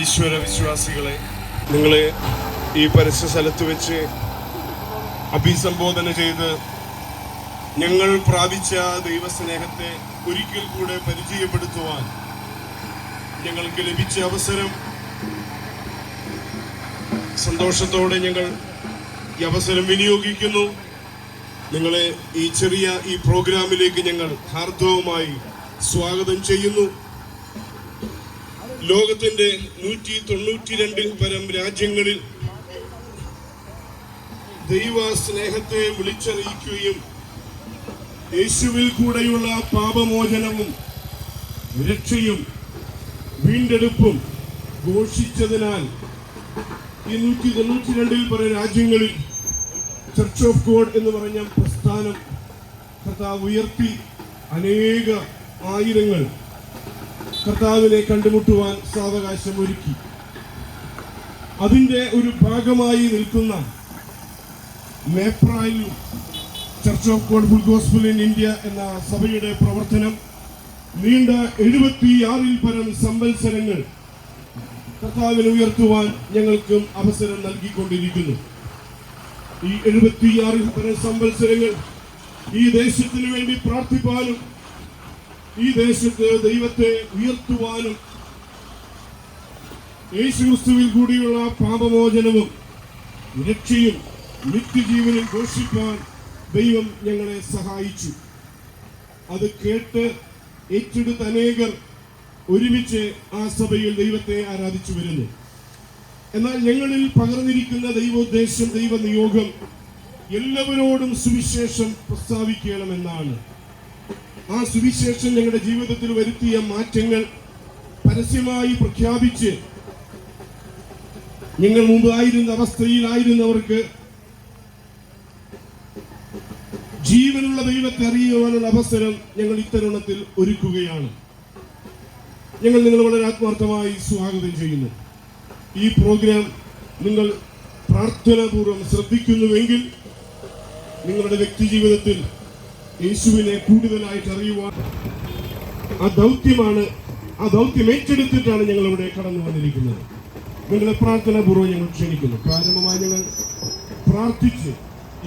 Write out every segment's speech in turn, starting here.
ഈശ്വര വിശ്വാസികളെ നിങ്ങളെ ഈ പരസ്യ സ്ഥലത്ത് വെച്ച് അഭിസംബോധന ചെയ്ത് ഞങ്ങൾ പ്രാപിച്ച ദൈവസ്നേഹത്തെ ഒരിക്കൽ കൂടെ പരിചയപ്പെടുത്തുവാൻ ഞങ്ങൾക്ക് ലഭിച്ച അവസരം. സന്തോഷത്തോടെ ഞങ്ങൾ ഈ അവസരം വിനിയോഗിക്കുന്നു. നിങ്ങളെ ഈ ചെറിയ ഈ പ്രോഗ്രാമിലേക്ക് ഞങ്ങൾ ഹാർദവമായി സ്വാഗതം ചെയ്യുന്നു. ലോകത്തിന്റെ നൂറ്റി തൊണ്ണൂറ്റി രണ്ടിൽ പരം രാജ്യങ്ങളിൽ ദൈവ സ്നേഹത്തെ വിളിച്ചറിയിക്കുകയും യേശുവിൽ കൂടെയുള്ള പാപമോചനവും രക്ഷയും വീണ്ടെടുപ്പും ഘോഷിച്ചതിനാൽ ഈ നൂറ്റി തൊണ്ണൂറ്റി രണ്ടിൽ പല രാജ്യങ്ങളിൽ ചർച്ച് ഓഫ് ഗോഡ് എന്ന് പറഞ്ഞ പ്രസ്ഥാനം കർത്താവ് ഉയർത്തി അനേക ആയിരങ്ങൾ കർത്താവിനെ കണ്ടുമുട്ടുവാൻ സാവകാശം ഒരുക്കി. അതിന്റെ ഒരു ഭാഗമായി നിൽക്കുന്ന മേപ്രായിൽ church of God full gospel in India എന്ന സഭയുടെ പ്രവർത്തനം നീണ്ട എഴുപത്തിയാറിൽ പരം സംവത്സരങ്ങൾ കർത്താവിനെ ഉയർത്തുവാൻ ഞങ്ങൾക്കും അവസരം നൽകിക്കൊണ്ടിരിക്കുന്നു. ഈ എഴുപത്തിയാറിൽ പരം സംവത്സരങ്ങൾ ഈ ദേശത്തിനു വേണ്ടി പ്രാർത്ഥിപ്പാനും ഈ ദേശത്ത് ദൈവത്തെ ഉയർത്തുവാനും യേശുക്രിസ്തുവിൽ കൂടിയുള്ള പാപമോചനവും രക്ഷയും നിത്യജീവനും ഘോഷിപ്പാൻ ദൈവം ഞങ്ങളെ സഹായിച്ചു. അത് കേട്ട് ഏറ്റെടുത്ത അനേകർ ഒരുമിച്ച് ആ സഭയിൽ ദൈവത്തെ ആരാധിച്ചു വരുന്നു. എന്നാൽ ഞങ്ങളിൽ പകർന്നിരിക്കുന്ന ദൈവോദ്ദേശം ദൈവനിയോഗം എല്ലാവരോടും സുവിശേഷം പ്രസ്താവിക്കണമെന്നാണ്. ആ സുവിശേഷം ഞങ്ങളുടെ ജീവിതത്തിൽ വരുത്തിയ മാറ്റങ്ങൾ പരസ്യമായി പ്രഖ്യാപിച്ച് നിങ്ങൾ മുമ്പ് ആയിരുന്ന അവസ്ഥയിലായിരുന്നവർക്ക് ജീവനുള്ള ദൈവത്തെ അറിയുവാനുള്ള അവസരം ഞങ്ങൾ ഇത്തരുണത്തിൽ ഒരുക്കുകയാണ്. ഞങ്ങൾ നിങ്ങൾ വളരെ ആത്മാർത്ഥമായി സ്വാഗതം ചെയ്യുന്നു. ഈ പ്രോഗ്രാം നിങ്ങൾ പ്രാർത്ഥനാപൂർവം ശ്രദ്ധിക്കുന്നുവെങ്കിൽ നിങ്ങളുടെ വ്യക്തി ജീവിതത്തിൽ യേശുവിനെ കൂടുതലായിട്ട് അറിയുവാൻ ആ ദൗത്യമാണ് ആ ദൗത്യം ഏറ്റെടുത്തിട്ടാണ് ഞങ്ങൾ ഇവിടെ കടന്നു വന്നിരിക്കുന്നത്. നിങ്ങളെ പ്രാർത്ഥനാപൂർവം ഞങ്ങൾ ക്ഷണിക്കുന്നു. പ്രാരംഭമായി ഞങ്ങൾ പ്രാർത്ഥിച്ച്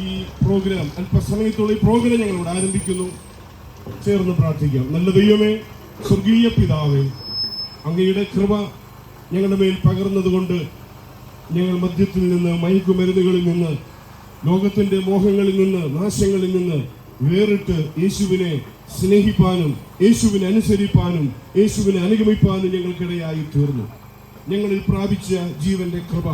ഈ പ്രോഗ്രാം അല്പസമയത്തോളം ഈ പ്രോഗ്രാം ഞങ്ങൾ ഇവിടെ ആരംഭിക്കുന്നു. ചേർന്ന് പ്രാർത്ഥിക്കാം. നല്ല ദൈവമേ സ്വർഗീയ പിതാവേ അങ്ങയുടെ കൃപ ഞങ്ങളുടെ മേൽ പകർന്നതുകൊണ്ട് ഞങ്ങൾ മദ്യത്തിൽ നിന്ന് മയക്കുമരുന്നുകളിൽ നിന്ന് ലോകത്തിന്റെ മോഹങ്ങളിൽ നിന്ന് നാശങ്ങളിൽ നിന്ന് വേറിട്ട് യേശുവിനെ സ്നേഹിപ്പാനും യേശുവിനെ അനുസരിപ്പാനും യേശുവിനെ അനുഗമിപ്പാനും ഞങ്ങൾക്കിടയായി തീർന്നു. ഞങ്ങളിൽ പ്രാപിച്ച ജീവന്റെ കൃപ.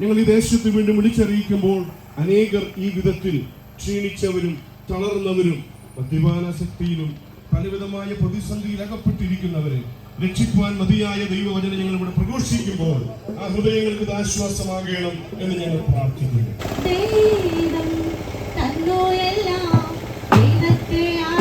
ഞങ്ങൾ ഈ ദേശത്ത് വീണ്ടും വിളിച്ചറിയിക്കുമ്പോൾ അനേകർ ഈ വിധത്തിൽ ക്ഷീണിച്ചവരും തളർന്നവരും മദ്യപാനാസക്തിയിലും പലവിധമായ പ്രതിസന്ധിയിൽ അകപ്പെട്ടിരിക്കുന്നവരെ രക്ഷിക്കുവാൻ മതിയായ ദൈവവചന ഞങ്ങൾ ഇവിടെ പ്രഘോഷിക്കുമ്പോൾ ആ ഹൃദയങ്ങൾക്ക് ആശ്വാസമാകണം എന്ന് ഞങ്ങൾ പ്രാർത്ഥിക്കുന്നു. Yeah.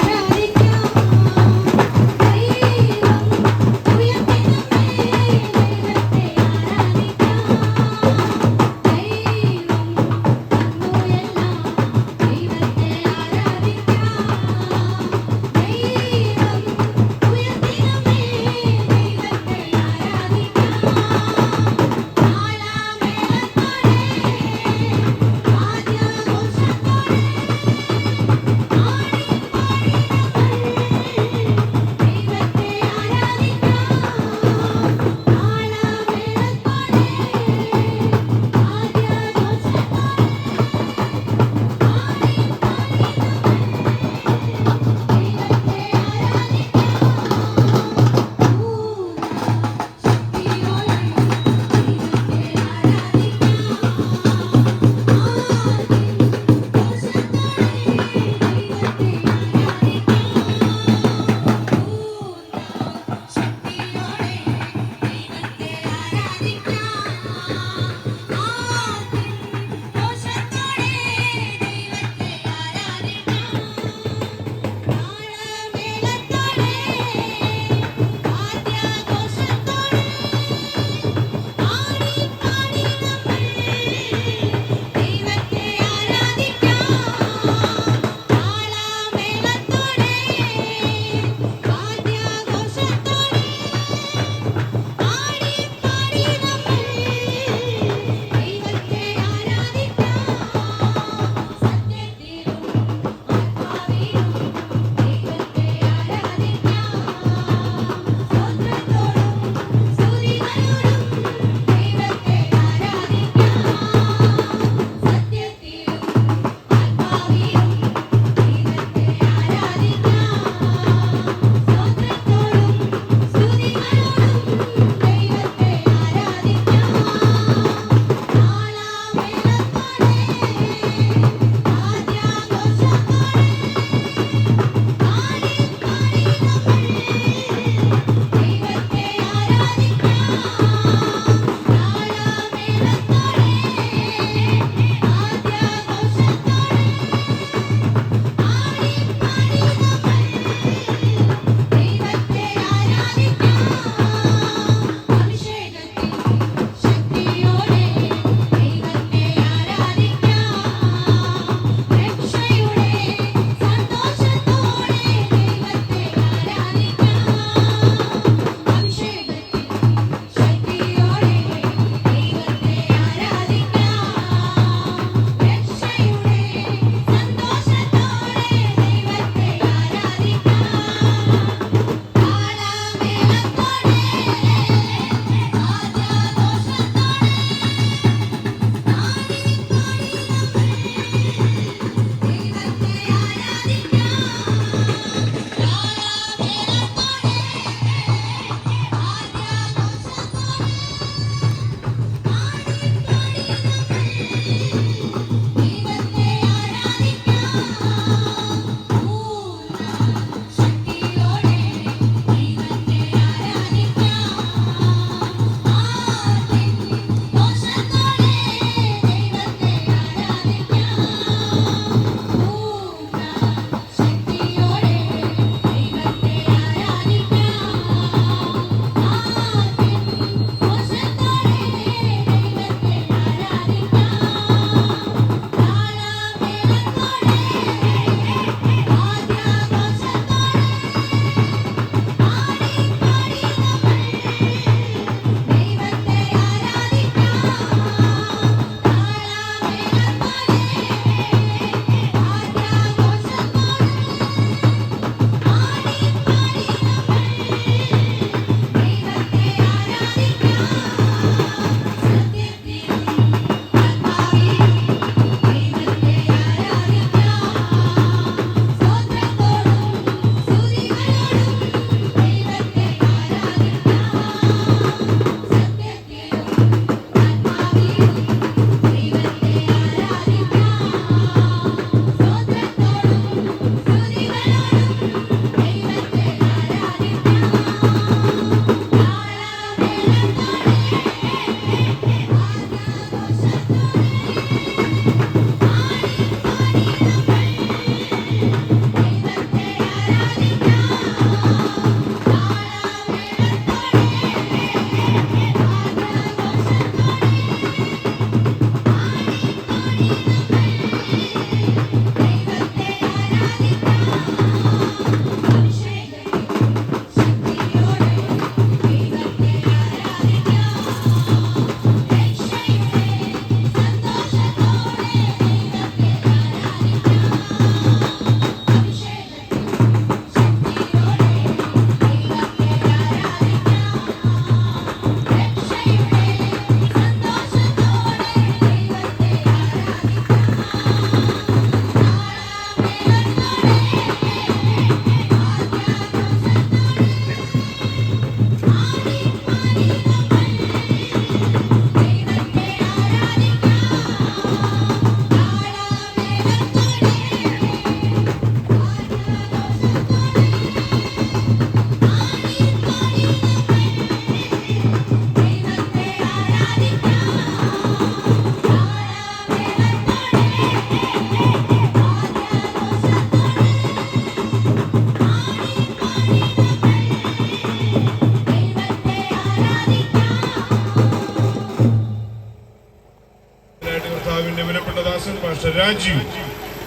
രാജീവ്.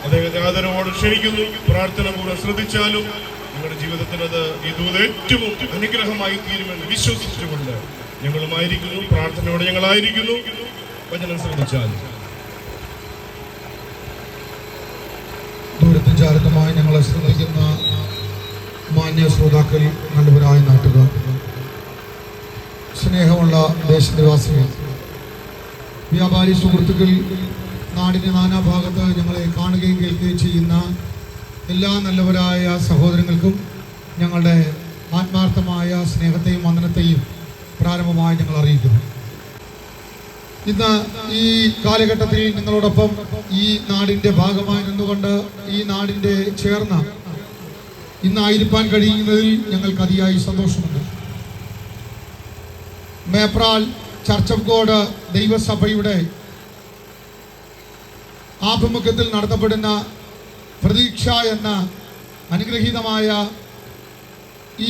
അദ്ദേഹത്തെ ആദരവോട് ക്ഷണിക്കുന്നു. പ്രാർത്ഥന കൂടെ ശ്രദ്ധിച്ചാലും നിങ്ങളുടെ ജീവിതത്തിൽ അത് ഈ ഏറ്റവും അനുഗ്രഹമായി തീരുമെന്ന് വിശ്വസിച്ചുകൊണ്ട് ഞങ്ങളുമായിരിക്കുന്നു. പ്രാർത്ഥനയോടെ ഞങ്ങളായിരിക്കുന്നു. വചനം ശ്രദ്ധിച്ചാലും. ദൂരത്തും ഞങ്ങളെ ശ്രദ്ധിക്കുന്ന മാന്യ ശ്രോതാക്കൾ നല്ലവരായ നാട്ടുകാർ സ്നേഹമുള്ള ദേശനിവാസികൾ വ്യാപാരി സുഹൃത്തുക്കൾ നാടിന്റെ നാനാഭാഗത്ത് ഞങ്ങളെ കാണുകയും കേൾക്കുകയും ചെയ്യുന്ന എല്ലാ നല്ലവരായ സഹോദരങ്ങൾക്കും ഞങ്ങളുടെ ആത്മാർത്ഥമായ സ്നേഹത്തെയും വന്ദനത്തെയും പ്രാരംഭമായി ഞങ്ങൾ അറിയിക്കുന്നു. ഇന്ന് ഈ കാലഘട്ടത്തിൽ നിങ്ങളോടൊപ്പം ഈ നാടിന്റെ ഭാഗമായി നിന്നുകൊണ്ട് ഈ നാടിന്റെ ചേർന്ന ഇന്ന് ആയിരിപ്പാൻ കഴിയുന്നതിൽ ഞങ്ങൾക്ക് അതിയായി സന്തോഷമുണ്ട്. മേപ്രാൽ ചർച്ച് ഓഫ് ഗോഡ് ദൈവസഭയുടെ ആഭിമുഖ്യത്തിൽ നടത്തപ്പെടുന്ന പ്രതീക്ഷ എന്ന അനുഗ്രഹീതമായ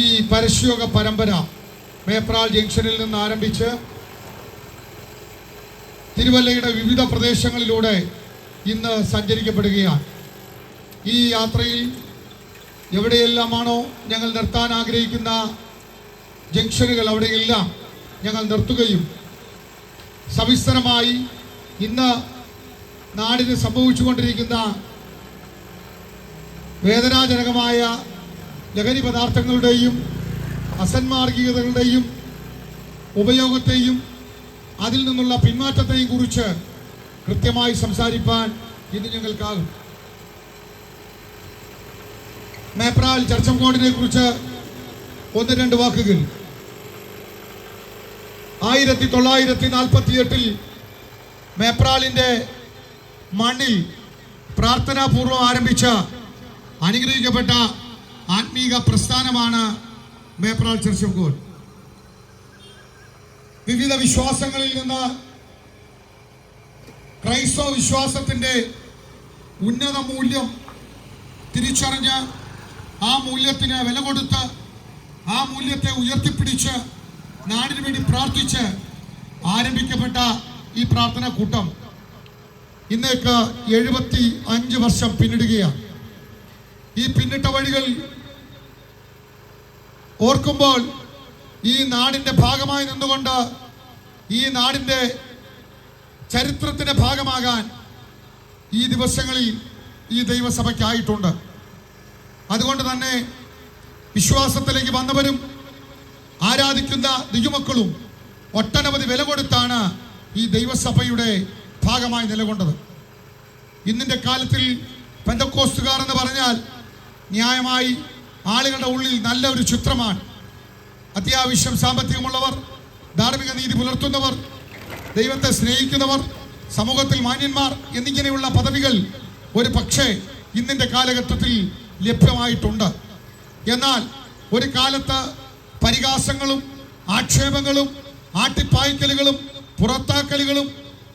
ഈ പരശ്യോഗ പരമ്പര മേപ്രാൾ ജംഗ്ഷനിൽ നിന്ന് ആരംഭിച്ച് തിരുവല്ലയുടെ വിവിധ പ്രദേശങ്ങളിലൂടെ ഇന്ന് സഞ്ചരിക്കപ്പെടുകയാണ്. ഈ യാത്രയിൽ എവിടെയെല്ലാമാണോ ഞങ്ങൾ നിർത്താൻ ആഗ്രഹിക്കുന്ന ജംഗ്ഷനുകൾ അവിടെയെല്ലാം ഞങ്ങൾ നിർത്തുകയും സവിസ്തരമായി ഇന്ന് നാടിന് സംഭവിച്ചുകൊണ്ടിരിക്കുന്ന വേദനാജനകമായ ലഹരി പദാർത്ഥങ്ങളുടെയും അസന്മാർഗികതകളുടെയും ഉപയോഗത്തെയും അതിൽ നിന്നുള്ള പിന്മാറ്റത്തെയും കുറിച്ച് കൃത്യമായി സംസാരിപ്പാൻ ഇന്ന് ഞങ്ങൾക്കാകും. മേപ്രാൽ ചർച്ചംകോടിനെ കുറിച്ച് ഒന്ന് രണ്ട് വാക്കുകൾ. ആയിരത്തി തൊള്ളായിരത്തി നാൽപ്പത്തി എട്ടിൽ മണ്ണിൽ പ്രാർത്ഥനാപൂർവം ആരംഭിച്ച അനുഗ്രഹിക്കപ്പെട്ട ആത്മീക പ്രസ്ഥാനമാണ് മേപ്രാൾ ചർച്ച് ഓഫ് ഗോഡ് വിവിധ വിശ്വാസങ്ങളിൽ നിന്ന് ക്രൈസ്തവ വിശ്വാസത്തിന്റെ ഉന്നത മൂല്യം തിരിച്ചറിഞ്ഞ് ആ മൂല്യത്തിന് വില കൊടുത്ത് ആ മൂല്യത്തെ ഉയർത്തിപ്പിടിച്ച് നാടിനു വേണ്ടി പ്രാർത്ഥിച്ച് ആരംഭിക്കപ്പെട്ട ഈ പ്രാർത്ഥനാ കൂട്ടം. ഇന്നേക്ക് എഴുപത്തി അഞ്ച് വർഷം പിന്നിടുകയാണ്. ഈ പിന്നിട്ട വഴികൾ ഓർക്കുമ്പോൾ ഈ നാടിന്റെ ഭാഗമായി നിന്നുകൊണ്ട് ഈ നാടിന്റെ ചരിത്രത്തിന്റെ ഭാഗമാകാൻ ഈ ദിവസങ്ങളിൽ ഈ ദൈവസഭയ്ക്കായിട്ടുണ്ട്. അതുകൊണ്ട് തന്നെ വിശ്വാസത്തിലേക്ക് വന്നവരും ആരാധിക്കുന്ന ദിജുമക്കളും ഒട്ടനവധി വില കൊടുത്താണ് ഈ ദൈവസഭയുടെ ഭാഗമായി നിലകൊണ്ടത്. ഇന്നിന്റെ കാലത്തിൽ പെന്തക്കോസ്തുകാർ എന്ന് പറഞ്ഞാൽ ന്യായമായി ആളുകളുടെ ഉള്ളിൽ നല്ല ഒരു ചിത്രമാണ്. അത്യാവശ്യം സാമ്പത്തികമുള്ളവർ ധാർമ്മിക നീതി പുലർത്തുന്നവർ ദൈവത്തെ സ്നേഹിക്കുന്നവർ സമൂഹത്തിൽ മാന്യന്മാർ എന്നിങ്ങനെയുള്ള പദവികൾ ഒരു പക്ഷേ ഇന്നിന്റെ കാലഘട്ടത്തിൽ ലഭ്യമായിട്ടുണ്ട്. എന്നാൽ ഒരു കാലത്ത് പരിഹാസങ്ങളും ആക്ഷേപങ്ങളും ആട്ടിപ്പായ്ക്കലുകളും പുറത്താക്കലുകളും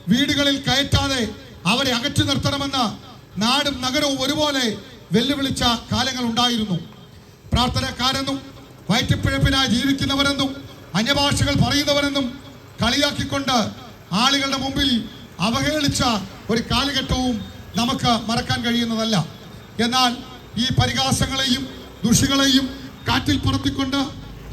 വീടുകളിൽ കയറ്റാതെ അവരെ അകറ്റി നിർത്തണമെന്ന് നാടും നഗരവും ഒരുപോലെ വെല്ലുവിളിച്ച കാലങ്ങൾ ഉണ്ടായിരുന്നു. പ്രാർത്ഥനക്കാരെന്നും വയറ്റിപ്പിഴപ്പിനായി ജീവിക്കുന്നവരെന്നും അന്യഭാഷകൾ പറയുന്നവരെന്നും കളിയാക്കിക്കൊണ്ട് ആളുകളുടെ മുമ്പിൽ അവഹേളിച്ച ഒരു കാലഘട്ടവും നമുക്ക് മറക്കാൻ കഴിയുന്നതല്ല. എന്നാൽ ഈ പരിഹാസങ്ങളെയും ദുഷികളെയും കാറ്റിൽ പറത്തിക്കൊണ്ട്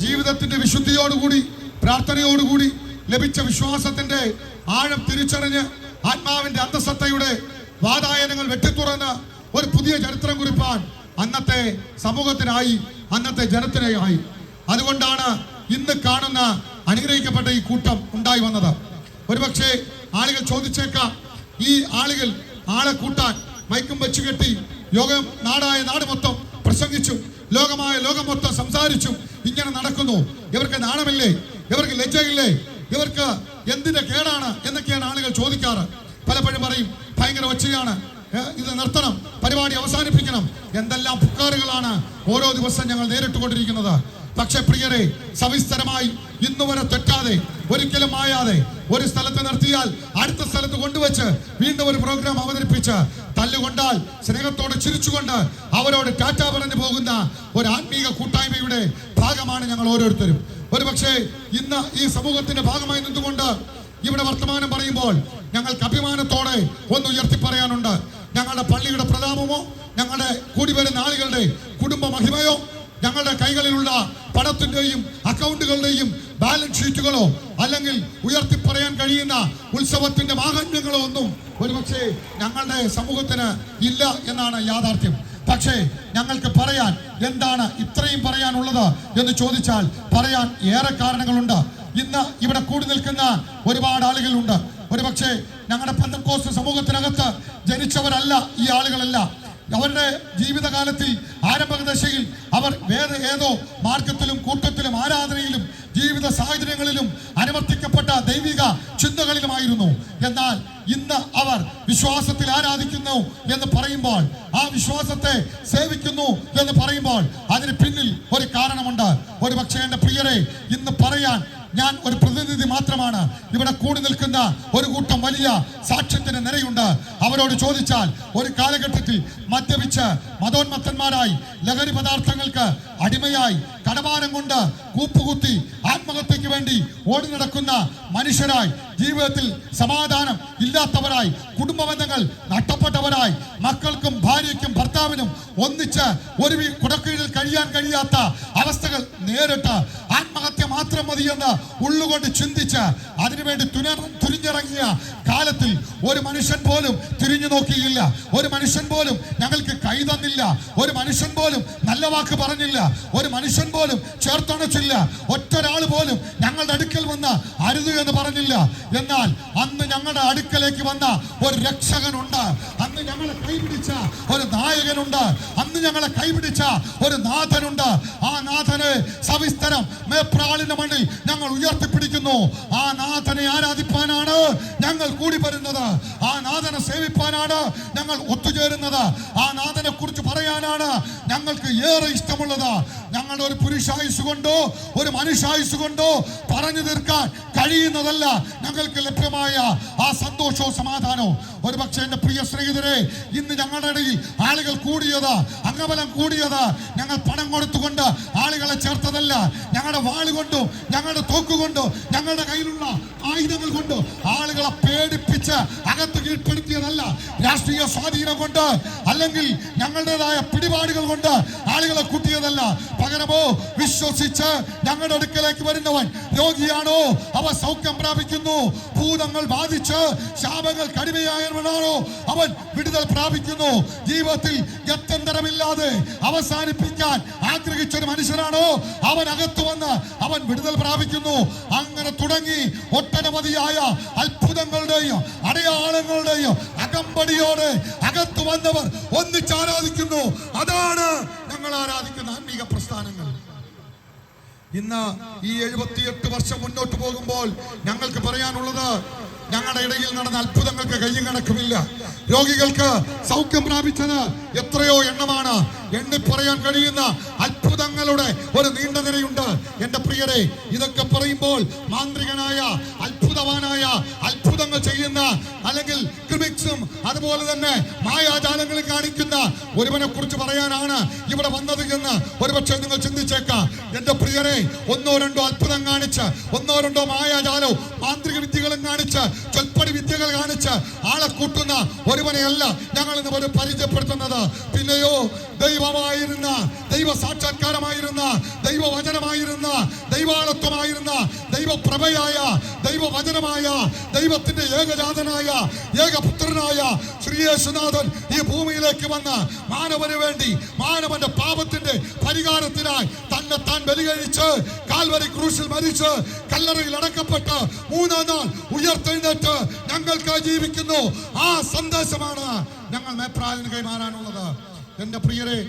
ജീവിതത്തിന്റെ വിശുദ്ധിയോടുകൂടി പ്രാർത്ഥനയോടുകൂടി ലഭിച്ച വിശ്വാസത്തിന്റെ ആഴം തിരിച്ചറിഞ്ഞ് ആത്മാവിന്റെ അന്തസത്തയുടെ വാതായനങ്ങൾ വെട്ടിത്തുറന്ന് ഒരു പുതിയ ചരിത്രം കുറിപ്പാൻ അന്നത്തെ സമൂഹത്തിനായി അന്നത്തെ ജനത്തിനായി അതുകൊണ്ടാണ് ഇന്ന് കാണുന്ന അനുഗ്രഹിക്കപ്പെട്ട ഈ കൂട്ടം ഉണ്ടായി വന്നത്. ഒരുപക്ഷെ ആളുകൾ ചോദിച്ചേക്കാം ഈ ആളുകൾ ആളെ കൂട്ടാൻ മൈക്കും വെച്ചു കെട്ടി യോഗം നാടായ നാട് മൊത്തം പ്രസംഗിച്ചു ലോകമായ ലോകം മൊത്തം സംസാരിച്ചു ഇങ്ങനെ നടക്കുന്നു. ഇവർക്ക് നാണമില്ലേ? ഇവർക്ക് ലജ്ജയില്ലേ? ഇവർക്ക് എന്തിന്റെ കേടാണ് എന്നൊക്കെയാണ് ആളുകൾ ചോദിക്കാറ്. പലപ്പോഴും പറയും ഭയങ്കര ഒച്ചയാണ്. ഇത് നിർത്തണം പരിപാടി അവസാനിപ്പിക്കണം. എന്തെല്ലാം പുക്കാറുകളാണ് ഓരോ ദിവസം ഞങ്ങൾ നേരിട്ടുകൊണ്ടിരിക്കുന്നത്. പക്ഷെ പ്രിയരെ സവിസ്തരമായി ഇന്നു വരെ തെറ്റാതെ ഒരിക്കലും മായാതെ ഒരു സ്ഥലത്ത് നിർത്തിയാൽ അടുത്ത സ്ഥലത്ത് കൊണ്ടുവച്ച് വീണ്ടും ഒരു പ്രോഗ്രാം അവതരിപ്പിച്ച് തല്ലുകൊണ്ടാൽ സ്നേഹത്തോടെ ചിരിച്ചുകൊണ്ട് അവരോട് ടാറ്റ പറഞ്ഞു പോകുന്ന ഒരു ആത്മീയ കൂട്ടായ്മയുടെ ഭാഗമാണ് ഞങ്ങൾ ഓരോരുത്തരും. ഒരുപക്ഷെ ഇന്ന് ഈ സമൂഹത്തിന്റെ ഭാഗമായി നിന്നുകൊണ്ട് ഇവിടെ വർത്തമാനം പറയുമ്പോൾ ഞങ്ങൾക്ക് അഭിമാനത്തോടെ ഒന്ന് ഉയർത്തി പറയാനുണ്ട് ഞങ്ങളുടെ പള്ളിയുടെ പ്രതാപമോ ഞങ്ങളുടെ കൂടി വരുന്ന ആളുകളുടെ കുടുംബ മഹിമയോ ഞങ്ങളുടെ കൈകളിലുള്ള പണത്തിന്റെയും അക്കൗണ്ടുകളുടെയും ബാലൻസ് ഷീറ്റുകളോ അല്ലെങ്കിൽ ഉയർത്തി പറയാൻ കഴിയുന്ന ഉത്സവത്തിന്റെ മാഹാത്മ്യങ്ങളോ ഒന്നും ഒരുപക്ഷെ ഞങ്ങളുടെ സമൂഹത്തിന് ഇല്ല എന്നാണ് യാഥാർത്ഥ്യം. പക്ഷേ ഞങ്ങൾക്ക് പറയാൻ എന്താണ് ഇത്രയും പറയാനുള്ളത് എന്ന് ചോദിച്ചാൽ പറയാൻ ഏറെ കാരണങ്ങളുണ്ട്. ഇന്ന് ഇവിടെ കൂടി നിൽക്കുന്ന ഒരുപാട് ആളുകളുണ്ട്. ഒരുപക്ഷെ ഞങ്ങളുടെ പന്തക്കോസ് സമൂഹത്തിനകത്ത് ജനിച്ചവരല്ല ഈ ആളുകളല്ല. അവരുടെ ജീവിതകാലത്തിൽ ആരംഭദശയിൽ അവർ വേറെ ഏതോ മാർഗത്തിലും കൂട്ടത്തിലും ആരാധനയിലും ജീവിത സാഹചര്യങ്ങളിലും അനുവർത്തിക്കപ്പെട്ട ദൈവിക ചിന്തകളിലുമായിരുന്നു. എന്നാൽ ഇന്ന് അവർ വിശ്വാസത്തിൽ ആരാധിക്കുന്നു എന്ന് പറയുമ്പോൾ ആ വിശ്വാസത്തെ സേവിക്കുന്നു എന്ന് പറയുമ്പോൾ അതിന് പിന്നിൽ ഒരു കാരണമുണ്ട്. ഒരു പക്ഷേ എന്റെ പ്രിയരെ ഇന്ന് പറയാൻ ഞാൻ ഒരു പ്രതിനിധി മാത്രമാണ്. ഇവിടെ കൂടി നിൽക്കുന്ന ഒരു കൂട്ടം വലിയ സാക്ഷ്യത്തിന് നിരയുണ്ട്. അവരോട് ചോദിച്ചാൽ ഒരു കാലഘട്ടത്തിൽ മദ്യപിച്ച് മതോന്മത്തന്മാരായി ലഹരി പദാർത്ഥങ്ങൾക്ക് അടിമയായി കടമാനം കൊണ്ട് കൂപ്പുകുത്തി ആത്മഹത്യക്ക് വേണ്ടി ഓടി നടക്കുന്ന മനുഷ്യരായി ജീവിതത്തിൽ സമാധാനം ഇല്ലാത്തവരായി കുടുംബ ബന്ധങ്ങൾ നഷ്ടപ്പെട്ടവരായി മക്കൾക്കും ഭാര്യയ്ക്കും ഭർത്താവിനും ഒന്നിച്ച് ഒരു കുടക്കീഴിൽ കഴിയാൻ കഴിയാത്ത അവസ്ഥകൾ നേരിട്ട് ആത്മഹത്യ മാത്രം മതിയെന്ന് ഉള്ളുകൊണ്ട് ചിന്തിച്ച് അതിനുവേണ്ടി തുന- തുരിഞ്ഞിറങ്ങിയ കാലത്തിൽ ഒരു മനുഷ്യൻ പോലും തിരിഞ്ഞു നോക്കിയില്ല. ഒരു മനുഷ്യൻ പോലും ഞങ്ങൾക്ക് കൈ തന്നില്ല. ഒരു മനുഷ്യൻ പോലും നല്ല വാക്ക് പറഞ്ഞില്ല. ഒരു മനുഷ്യൻ പോലും ചേർത്തണച്ചില്ല. ഒറ്റൊരാൾ പോലും ഞങ്ങളുടെ അടുക്കൽ വന്ന് അരുത് എന്ന് പറഞ്ഞില്ല. എന്നാൽ അന്ന് ഞങ്ങളുടെ അടുക്കലേക്ക് വന്ന ഒരു രക്ഷകനുണ്ട്. അന്ന് ഞങ്ങളെ കൈപിടിച്ച ഒരു നായകനുണ്ട്. അന്ന് ഞങ്ങളെ കൈപിടിച്ച ഒരു നാഥനുണ്ട്. ആ നാഥനെ സവിസ്തരം മേപ്രാളിന്റെ മണ്ണിൽ ഞങ്ങൾ ഉയർത്തിപ്പിടിക്കുന്നു. ആ നാഥനെ ആരാധിപ്പാനാണ് ഞങ്ങൾ കൂടി വരുന്നത് ആ നാഥനെ സേവിപ്പാനാണ് ഞങ്ങൾ ഒത്തുചേരുന്നത്. ആ നാഥനെ കുറിച്ച് പറയാനാണ് ഞങ്ങൾക്ക് ഏറെ ഇഷ്ടമുള്ളത്. ഞങ്ങളുടെ ഒരു പുരുഷായുസ് കൊണ്ടോ ഒരു മനുഷ്യായുസ് കൊണ്ടോ പറഞ്ഞു തീർക്കാൻ കഴിയുന്നതല്ല ഞങ്ങൾക്ക് ലഭ്യമായ ആ സന്തോഷവും സമാധാനവും. ഒരു പക്ഷേ എന്റെ പ്രിയ സ്നേഹിതരെ ഇന്ന് ഞങ്ങളുടെ ഇടയിൽ ആളുകൾ കൂടിയത് അംഗബലം കൂടിയത്. ഞങ്ങൾ പണം കൊടുത്തുകൊണ്ട് ആളുകളെ ചേർത്തതല്ല. ഞങ്ങളുടെ വാൾ കൊണ്ടും ഞങ്ങളുടെ തോക്ക് കൊണ്ടും ഞങ്ങളുടെ കയ്യിലുള്ള ആയുധങ്ങൾ കൊണ്ടോ ആളുകളെ പേടിപ്പിച്ച് അകത്ത് കീഴ്പ്പെടുത്തിയതല്ല. രാഷ്ട്രീയ സ്വാധീനം കൊണ്ട് അല്ലെങ്കിൽ ഞങ്ങളുടേതായ പിടിപാടുകൾ കൊണ്ട് ആളുകളെ കൂട്ടിയതല്ല. പകരമോ? വിശ്വസിച്ച് ഞങ്ങളുടെ അടുക്കലേക്ക് വരുന്നവൻ രോഗിയാണോ? അവ സൗഖ്യം പ്രാപിക്കുന്നു. ഭൂതങ്ങൾ ബാധിച്ച് ശാപങ്ങൾ കടുമയായവനാണോ? അവൻ വിടുതൽ പ്രാപിക്കുന്നു. ജീവിതത്തിൽ ഗത്യന്തരമില്ലാതെ അവസാനിപ്പിക്കാൻ ആഗ്രഹിച്ച ഒരു മനുഷ്യനാണോ? അവൻ അകത്തു വന്ന് അവൻ വിടുതൽ പ്രാപിക്കുന്നു. അങ്ങനെ തുടങ്ങി ഒട്ടനവധിയായ അത്ഭുതങ്ങളുടെയും അടയാളങ്ങളുടെയും അകമ്പടിയോടെ അകത്തു വന്നവർ ഒന്നിച്ച് ആരാധിക്കുന്നു. അതാണ് ഞങ്ങൾ ആരാധിക്കുന്ന ആത്മീക പ്രസ്ഥാനങ്ങൾ. ഇന്ന് ഈ എഴുപത്തിയെട്ട് വർഷം മുന്നോട്ട് പോകുമ്പോൾ ഞങ്ങൾക്ക് പറയാനുള്ളത് ഞങ്ങളുടെ ഇടയിൽ നടന്ന അത്ഭുതങ്ങൾക്ക് കയ്യും കണക്കുമില്ല. രോഗികൾക്ക് സൗഖ്യം പ്രാപിച്ചത് എത്രയോ എണ്ണമാണ്. എണ്ണി പറയാൻ കഴിയുന്ന അത്ഭുതങ്ങളുടെ ഒരു നീണ്ട നിരയുണ്ട്. എന്റെ പ്രിയരെ ഇതൊക്കെ പറയുമ്പോൾ മാന്ത്രികനായ അത്ഭുതവാനായ അത്ഭുതങ്ങൾ ചെയ്യുന്ന അല്ലെങ്കിൽ ക്രിമിക്സും അതുപോലെ തന്നെ മായാജാലങ്ങൾ കാണിക്കുന്ന ഒരുവനെ കുറിച്ച് പറയാനാണ് ഇവിടെ വന്നത് എന്ന് ഒരുപക്ഷെ നിങ്ങൾ ചിന്തിച്ചേക്കാം. എന്റെ പ്രിയരെ ഒന്നോ രണ്ടോ അത്ഭുതം കാണിച്ച് ഒന്നോ രണ്ടോ മായാജാലോ മാന്ത്രിക വിദ്യകളും കാണിച്ച് ചൊൽപ്പടി വിദ്യകൾ കാണിച്ച് ആളെ കൂട്ടുന്ന ഒരുവനെയല്ല ഞങ്ങൾ ഇന്ന് ഒരു പരിചയപ്പെടുത്തുന്നത്. പിന്നെയോ ദൈവമായിരുന്ന ദൈവ സാക്ഷാത്കാരമായിരുന്ന ദൈവവചനമായിരുന്ന ദൈവാളത്വമായിരുന്ന ദൈവപ്രഭയായ ദൈവവചനമായ ദൈവത്തിന്റെ ഏകജാതനായ ഏകപുത്രനായ ശ്രീയേശുനാഥൻ ഈ ഭൂമിയിലേക്ക് വന്ന് മാനവന് വേണ്ടി മാനവന്റെ പാപത്തിന്റെ പരിഹാരത്തിനായി തന്നെ താൻ ബലികഴിച്ച് കാൽവരി ക്രൂശിൽ മരിച്ച് കല്ലറയിൽ അടക്കപ്പെട്ട് മൂന്നാം നാൾ ഉയർത്തെഴുന്നേറ്റ് ഞങ്ങൾക്ക് ജീവിക്കുന്നു. ആ സന്ദേശമാണ് ഞങ്ങൾ മേപ്രാലിന് കൈമാറാനുള്ളത്. എന്റെ പ്രിയരെ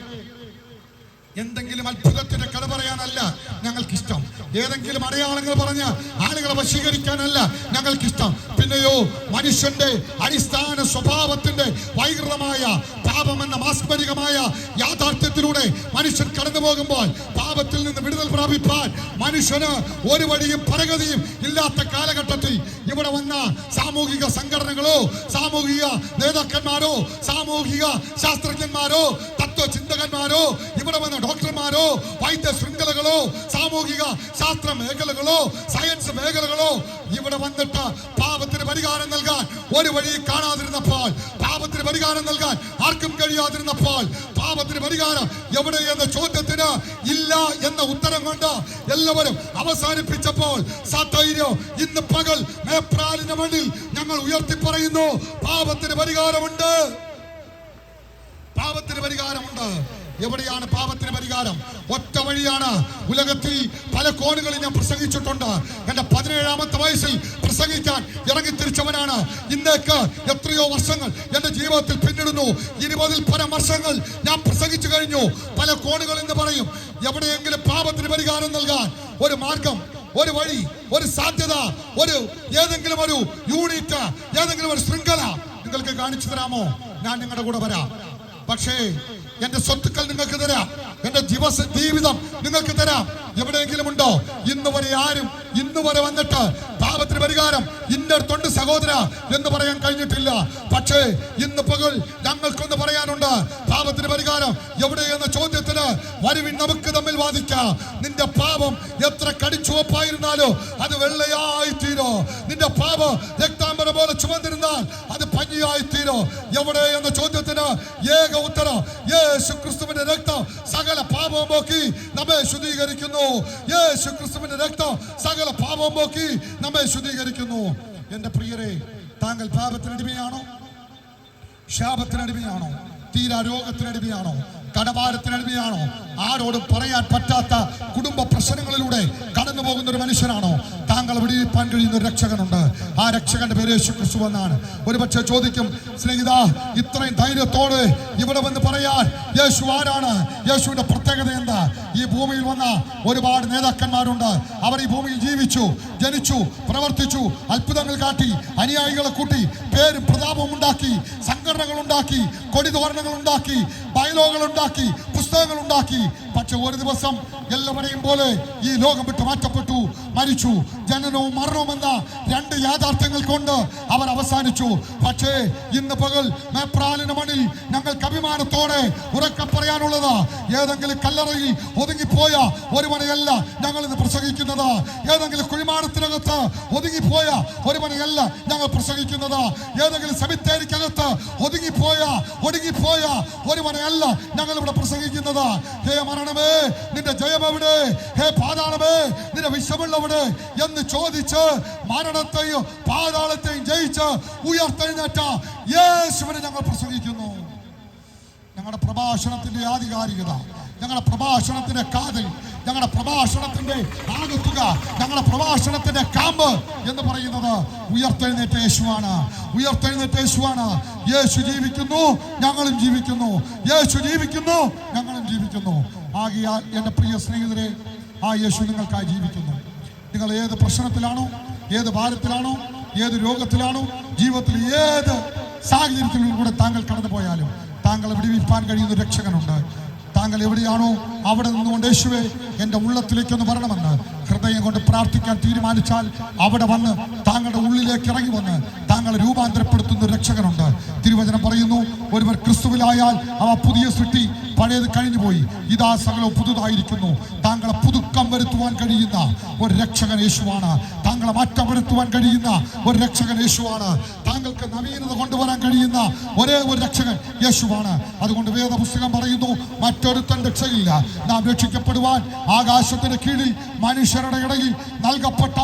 എന്തെങ്കിലും അത്ഭുതത്തിന്റെ കഥ പറയാനല്ല ഞങ്ങൾക്കിഷ്ടം. ഏതെങ്കിലും അടയാളങ്ങൾ പറഞ്ഞ് ആളുകളെ വശീകരിക്കാനല്ല ഞങ്ങൾക്കിഷ്ടം. പിന്നെയോ മനുഷ്യന്റെ അടിസ്ഥാന സ്വഭാവത്തിന്റെ വൈകൃതമായ പാപം എന്ന മാസ്മരികമായ യാഥാർത്ഥ്യത്തിലൂടെ മനുഷ്യൻ കടന്നു പോകുമ്പോൾ പാപത്തിൽ നിന്ന് വിടുതൽ പ്രാപിപ്പാൻ മനുഷ്യന് ഒരു വഴിയും പരഗതിയും ഇല്ലാത്ത കാലഘട്ടത്തിൽ ഇവിടെ വന്ന സാമൂഹിക സംഘടനകളോ സാമൂഹിക നേതാക്കന്മാരോ സാമൂഹിക ശാസ്ത്രജ്ഞന്മാരോ തത്വചിന്തകന്മാരോ ഇവിടെ വന്ന ഡോക്ടർമാരോ വൈദ്യ ശൃംഖലകളോ സാമൂഹിക ശാസ്ത്ര മേഖലകളോ സയൻസ് മേഖലകളോ ഇവിടെ വന്നിട്ട് പാപത്തിന് പരിഹാരം നൽകാൻ ഒരു വഴി കാണാതിരുന്നപ്പോൾ പാപത്തിന് പരിഹാരം നൽകാൻ ആർക്കും കഴിയാതിരുന്നപ്പോൾ പാപത്തിന് പരിഹാരം എവിടെ എന്ന ചോദ്യത്തിന് ഇല്ല എന്ന ഉത്തരം കൊണ്ട് എല്ലാവരും അവസാനിപ്പിച്ചപ്പോൾ സധൈര്യം ഇന്ന് പകൽ മേപ്രാലിന്റെ മണ്ണിൽ ഞങ്ങൾ ഉയർത്തി പറയുന്നു പാപത്തിന് പരിഹാരമുണ്ട്. പാപത്തിന് പരിഹാരമുണ്ട്. എവിടെയാണ് പാപത്തിന് പരിഹാരം? ഒറ്റ വഴിയാണ്. ഉലകത്തിൽ പല കോണുകളിൽ ഞാൻ പ്രസംഗിച്ചിട്ടുണ്ട്. എന്റെ പതിനേഴാമത്തെ വയസ്സിൽ പ്രസംഗിക്കാൻ ഇറങ്ങി തിരിച്ചവനാണ് ഇന്നേക്ക് എത്രയോ വർഷങ്ങൾ എന്റെ ജീവിതത്തിൽ പിന്നിടുന്നു. ഇരുപതിൽ പല വർഷങ്ങൾ ഞാൻ പ്രസംഗിച്ചു കഴിഞ്ഞു. പല കോണുകൾ എന്ന് പറയും. എവിടെയെങ്കിലും പാപത്തിന് പരിഹാരം നൽകാൻ ഒരു മാർഗം ഒരു വഴി ഒരു സാധ്യത ഒരു ഏതെങ്കിലും ഒരു യൂണിറ്റ് ഏതെങ്കിലും ഒരു ശൃംഖല നിങ്ങൾക്ക് കാണിച്ചു തരാമോ? ഞാൻ നിങ്ങളുടെ കൂടെ വരാം. പക്ഷേ എന്റെ സ്വത്തുക്കൾ നിങ്ങൾക്ക് തരാം. എന്റെ ദിവസ ജീവിതം നിങ്ങൾക്ക് തരാം. എവിടെയെങ്കിലും ഉണ്ടോ? ഇന്ന് വരെ ആരും ഇന്ന് വരെ വന്നിട്ട് പാപത്തിന് പരിഹാരം ഇന്നടുത്തുണ്ട് സഹോദര എന്ന് പറയാൻ കഴിഞ്ഞിട്ടില്ല. പക്ഷേ ഇന്ന് പകൽ ഞങ്ങൾക്കൊന്ന് പറയാനുണ്ട് പാപത്തിന് പരിഹാരം എവിടെ എന്ന ചോദ്യത്തിന് വരുവിൻ നമുക്ക് തമ്മിൽ വാദിക്കാം. നിന്റെ പാപം എത്ര കടിച്ചുവപ്പായിരുന്നാലോ അത് വെള്ളയായി തീരോ നിന്റെ പാപം രക്താംബര പോലെ ചുമന്നിരുന്നാൽ അത് പഞ്ഞിയായി തീരോ എവിടെ എന്ന ചോദ്യത്തിന് ഏക ഉത്തരം യേശു ക്രിസ്തുവിന്റെ രക്തം സകല പാപവും പോക്കി നമ്മെ ശുദ്ധീകരിക്കുന്നു. യേശു ക്രിസ്തുവിന്റെ രക്തം സകല പാപവും പോക്കി നമ്മെ ശുദ്ധീകരിക്കുന്നു. എന്റെ പ്രിയരെ താങ്കൾ പാപത്തിനടിമയാണോ? ശാപത്തിനടിമയാണോ? തീരാ രോഗത്തിനടിമയാണോ? കടഭാരത്തിനടിമയാണോ? ആരോടും പറയാൻ പറ്റാത്ത കുടുംബ പ്രശ്നങ്ങളിലൂടെ കടന്നു പോകുന്ന ഒരു മനുഷ്യനാണോ? താങ്കൾ വിടിയിപ്പാൻ കഴിയുന്ന ഒരു രക്ഷകനുണ്ട്. ആ രക്ഷകന്റെ പേര് യേശു ക്രിസ്തു എന്നാണ്. ഒരുപക്ഷെ ചോദിക്കും സ്നേഹിത ഇത്രയും ധൈര്യത്തോടെ ഇവിടെ വന്ന് പറയാൻ യേശു ആരാണ്? യേശുവിന്റെ പ്രത്യേകത എന്താ? ഈ ഭൂമിയിൽ വന്ന ഒരുപാട് നേതാക്കന്മാരുണ്ട്. അവർ ഈ ഭൂമിയിൽ ജീവിച്ചു ജനിച്ചു പ്രവർത്തിച്ചു അത്ഭുതങ്ങൾ കാട്ടി അനുയായികളെ കൂട്ടി പേരും പ്രതാപവും ഉണ്ടാക്കി സംഘടനകൾ ഉണ്ടാക്കി കൊടിതോരണങ്ങൾ ഉണ്ടാക്കി ബയലോകൾ ഉണ്ടാക്കി പുസ്തകങ്ങൾ ഉണ്ടാക്കി. പക്ഷെ ഒരു ദിവസം എല്ലാവരെയും പോലെ ഈ ലോകം വിട്ട് മാറ്റപ്പെട്ടു. മരിച്ചു. ജനനവും മരണവും രണ്ട് യാഥാർത്ഥ്യങ്ങൾ കൊണ്ട് അവർ അവസാനിച്ചു. പക്ഷേ ഇന്ന് പകൽ മേപ്രാലിന് മണി ഞങ്ങൾക്ക് അഭിമാനത്തോടെ ഉറക്കം പറയാനുള്ളത് ഏതെങ്കിലും കല്ലറയിൽ ഒതുങ്ങിപ്പോയ ഒരുവനെയല്ല ഞങ്ങൾ ഇന്ന് പ്രസംഗിക്കുന്നത്. ഏതെങ്കിലും കുഴിമാടത്തിനകത്ത് ഒതുങ്ങിപ്പോയ ഒരുവനെയല്ല ഞങ്ങൾ പ്രസംഗിക്കുന്നത്. ഏതെങ്കിലും സെമിത്തേരിക്കകത്ത് ഒതുങ്ങിപ്പോയ ഒടുങ്ങിപ്പോയ ഒരുവനെയല്ല ഞങ്ങൾ ഇവിടെ പ്രസംഗിക്കുന്നത്. ഹേ മരണമേ നിന്റെ ജയം എവിടെ ഹേ പാതാളമേ നിന്റെ വിഷമുള്ളവിടെ എന്ന് ചോദിച്ച് മരണത്തെയും പാതാളത്തെയും ജയിച്ച് ഉയർത്തെഴുന്നേറ്റ യേശുവിനെ ഞങ്ങൾ പ്രസംഗിക്കുന്നു. ഞങ്ങളുടെ പ്രഭാഷണത്തിന്റെ ആധികാരികത ഞങ്ങളുടെ പ്രഭാഷണത്തിന്റെ കാതൽ ഞങ്ങളുടെ പ്രഭാഷണത്തിന്റെ ആകത്തുക ഞങ്ങളുടെ പ്രഭാഷണത്തിന്റെ കാമ്പ് എന്ന് പറയുന്നത് ഉയർത്തെഴുന്നേറ്റ യേശുവാണ്. ഉയർത്തെഴുന്നേറ്റ യേശുവാണ്. യേശു ജീവിക്കുന്നു ഞങ്ങളും ജീവിക്കുന്നു. യേശു ജീവിക്കുന്നു ഞങ്ങളും ജീവിക്കുന്നു. ആകിയാൽ എന്റെ പ്രിയ സ്നേഹിതരെ ആ യേശു നിങ്ങൾക്കായി ജീവിക്കുന്നു. നിങ്ങൾ ഏത് പ്രശ്നത്തിലാണോ ഏത് ഭാരത്തിലാണോ ഏത് രോഗത്തിലാണോ ജീവിതത്തിൽ ഏത് സാഹചര്യത്തിലും കൂടെ താങ്കൾ കടന്നു പോയാലും താങ്കളെ വിടിവിപ്പാൻ കഴിയുന്ന രക്ഷകനുണ്ട്. താങ്കൾ എവിടെയാണോ അവിടെ നിന്നുകൊണ്ട് യേശുവേ എന്റെ ഉള്ളത്തിലേക്കൊന്ന് വരണമെന്ന് ഹൃദയം കൊണ്ട് പ്രാർത്ഥിക്കാൻ തീരുമാനിച്ചാൽ അവിടെ വന്ന് താങ്കളുടെ ഉള്ളിലേക്ക് ഇറങ്ങി വന്ന് താങ്കളെ രൂപാന്തരപ്പെടുത്തുന്ന രക്ഷകനുണ്ട്. തിരുവചനം പറയുന്നു ഒരുവർ ക്രിസ്തുവിലായാൽ അവ പുതിയ സൃഷ്ടി പഴയത് കഴിഞ്ഞുപോയി. ഇതാ സകലവും പുതുതായിരിക്കുന്നു. പുതുക്കം വരുത്തുവാൻ കഴിയുന്ന ഒരു രക്ഷകൻ യേശുവാണ്. താങ്കളെ മാറ്റം വരുത്തുവാൻ കഴിയുന്ന ഒരു രക്ഷകൻ യേശുവാണ്. താങ്കൾക്ക് നവീനത കൊണ്ടുവരാൻ കഴിയുന്ന ഒരേ ഒരു രക്ഷകൻ യേശുവാണ്. അതുകൊണ്ട് വേദപുസ്തകം പറയുന്നു മറ്റൊരുത്തൻ രക്ഷയില്ല. നാം രക്ഷിക്കപ്പെടുവാൻ ആകാശത്തിന് കീഴിൽ മനുഷ്യരുടെ ഇടയിൽ നൽകപ്പെട്ട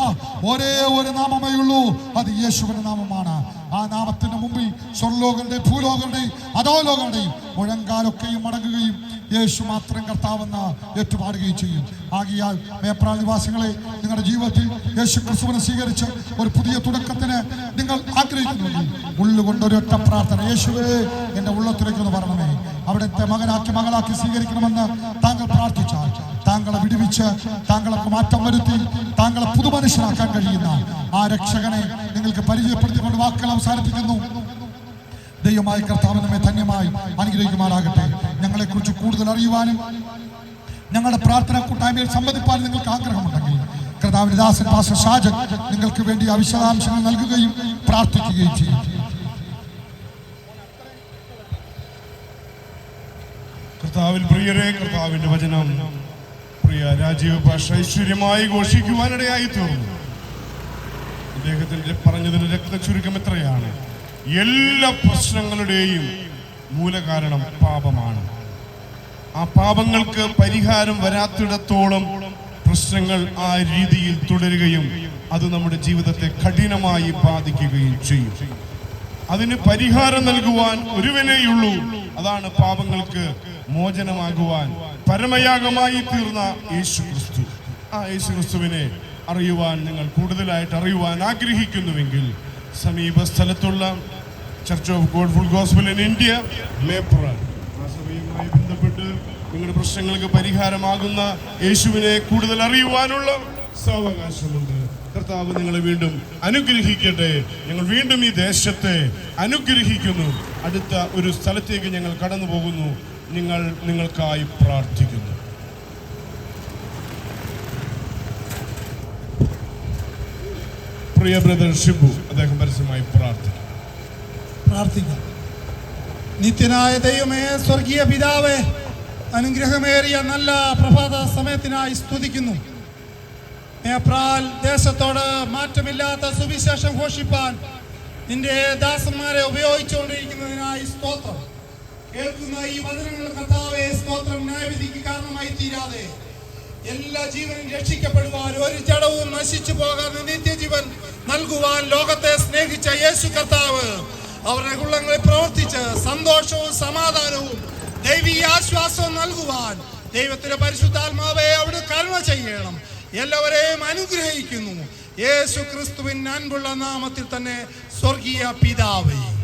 ഒരേ ഒരു നാമമേ ഉള്ളൂ. അത് യേശുവിന്റെ നാമമാണ്. ആ നാമത്തിന്റെ മുമ്പിൽ സ്വർലോകങ്ങളുടെയും ഭൂലോകങ്ങളുടെയും അധോലോകങ്ങളുടെയും മുഴങ്കാലൊക്കെയും മടങ്ങുകയും യേശു മാത്രം കർത്താവെന്ന് ഏറ്റുപാടുകയും ചെയ്യും. ആകിയാൽ മേപ്രാൾ നിവാസികളെ നിങ്ങളുടെ ജീവിതത്തിൽ യേശു ക്രിസ്തുവിനെ സ്വീകരിച്ച് ഒരു പുതിയ തുടക്കത്തിന് നിങ്ങൾ ആഗ്രഹിക്കുന്നു ഉള്ളുകൊണ്ട് ഒരൊറ്റ പ്രാർത്ഥന യേശുവേ എന്റെ ഉള്ളത്തിലേക്ക് ഒന്ന് വരണമേ. അവിടുത്തെ മകനാക്കി മകളാക്കി സ്വീകരിക്കണമെന്ന് താങ്കൾ പ്രാർത്ഥിച്ചാൽ താങ്കളെ വിടുവിച്ച് താങ്കൾക്ക് മാറ്റം വരുത്തി താങ്കളെ പുതുമനുഷ്യനാക്കാൻ കഴിയുന്ന ആ രക്ഷകനെ നിങ്ങൾക്ക് പരിചയപ്പെടുത്തിക്കൊണ്ട് വാക്കുകൾ അവസാനിപ്പിക്കുന്നു. ദൈവമായ കർത്താവിനെ ധന്യമായി അനുഗ്രഹിക്കുമാറാകട്ടെ. ഞങ്ങളെക്കുറിച്ച് കൂടുതൽ അറിയുവാനും ഞങ്ങളുടെ പ്രാർത്ഥന കൂട്ടായ്മയിൽ സംബന്ധിപ്പാൻ നിങ്ങൾക്ക് ആഗ്രഹമുണ്ടെങ്കിൽ കർത്താവിന്റെ ദാസൻ പാസ്റ്റർ ഷാജൻ നിങ്ങൾക്ക് വേണ്ടി ആ വിശദാംശങ്ങൾ നൽകുകയും പ്രാർത്ഥിക്കുകയും ചെയ്യും. കർത്താവിൽ പ്രിയരെ കർത്താവിന്റെ വചനം പ്രിയ രാജീവ് ഭാഷ ഐശ്വര്യമായി ഘോഷിക്കുവാനിടയായി തീർന്നു അദ്ദേഹത്തിന്റെ പറഞ്ഞതിന് രക്തചുരുക്കം എത്രയാണ്? എല്ലാ പ്രശ്നങ്ങളുടെയും മൂലകാരണം പാപമാണ്. ആ പാപങ്ങൾക്ക് പരിഹാരം വരാത്തിടത്തോളം പ്രശ്നങ്ങൾ ആ രീതിയിൽ തുടരുകയും അത് നമ്മുടെ ജീവിതത്തെ കഠിനമായി ബാധിക്കുകയും ചെയ്യും. അതിന് പരിഹാരം നൽകുവാൻ ഒരുവനേയുള്ളൂ. അതാണ് പാപങ്ങൾക്ക് മോചനമാകുവാൻ പരമയാഗമായി തീർന്ന യേശു ക്രിസ്തു ആ യേശു ക്രിസ്തുവിനെ അറിയുവാൻ നിങ്ങൾ കൂടുതലായിട്ട് അറിയുവാൻ ആഗ്രഹിക്കുന്നുവെങ്കിൽ സമീപ സ്ഥലത്തുള്ള church of God full gospel in India Mepra ആ സഭയുമായി ബന്ധപ്പെട്ട് നിങ്ങളുടെ പ്രശ്നങ്ങൾക്ക് പരിഹാരമാകുന്ന യേശുവിനെ കൂടുതൽ അറിയുവാനുള്ള സാവകാശമുണ്ട്. കർത്താവ് നിങ്ങളെ വീണ്ടും അനുഗ്രഹിക്കട്ടെ. ഞങ്ങൾ വീണ്ടും ഈ ദേശത്തെ അനുഗ്രഹിക്കുന്നു. അടുത്ത ഒരു സ്ഥലത്തേക്ക് ഞങ്ങൾ കടന്നു പോകുന്നു നിങ്ങൾ നിങ്ങൾക്കായി പ്രാർത്ഥിക്കുന്നു. പ്രിയ ബ്രദർ ഷിബു അദ്ദേഹം പരസ്യമായി പ്രാർത്ഥിക്കും പ്രാർത്ഥിക്കാം നിത്യനായ ദൈവമേ സ്വർഗീയ പിതാവേ അനുഗ്രഹമേറിയ നല്ല പ്രഭാത സമയത്തിനായി സ്തുതിക്കുന്നു. മേപ്രാൽ ദേശത്തോട് മാറ്റമില്ലാത്ത സുവിശേഷം ഘോഷിപ്പാൻ നിന്റെ ദാസന്മാരെ ഉപയോഗിച്ചുകൊണ്ടിരിക്കുന്നതിനായി സ്തോത്രം. കേൾക്കുന്ന ഈ വചനങ്ങൾ കർത്താവെ സ്തോത്രം ന്യായവിധിക്ക് കാരണമായി തീരാതെ എല്ലാ ജീവനും രക്ഷിക്കപ്പെടുവാൻ ഒരു ചടവും നശിച്ചു പോകാതെ നിത്യജീവൻ നൽകുവാൻ ലോകത്തെ സ്നേഹിച്ച യേശു കർത്താവ് അവരുടെ ഉള്ളങ്ങളിൽ പ്രവർത്തിച്ച് സന്തോഷവും സമാധാനവും ദൈവീയ ആശ്വാസവും നൽകുവാൻ ദൈവത്തിന്റെ പരിശുദ്ധാത്മാവെ അവിടെ കരുണ ചെയ്യണം. എല്ലാവരെയും അനുഗ്രഹിക്കുന്നു. യേശു ക്രിസ്തുവിൻ അൻപുള്ള നാമത്തിൽ തന്നെ സ്വർഗീയ പിതാവേ.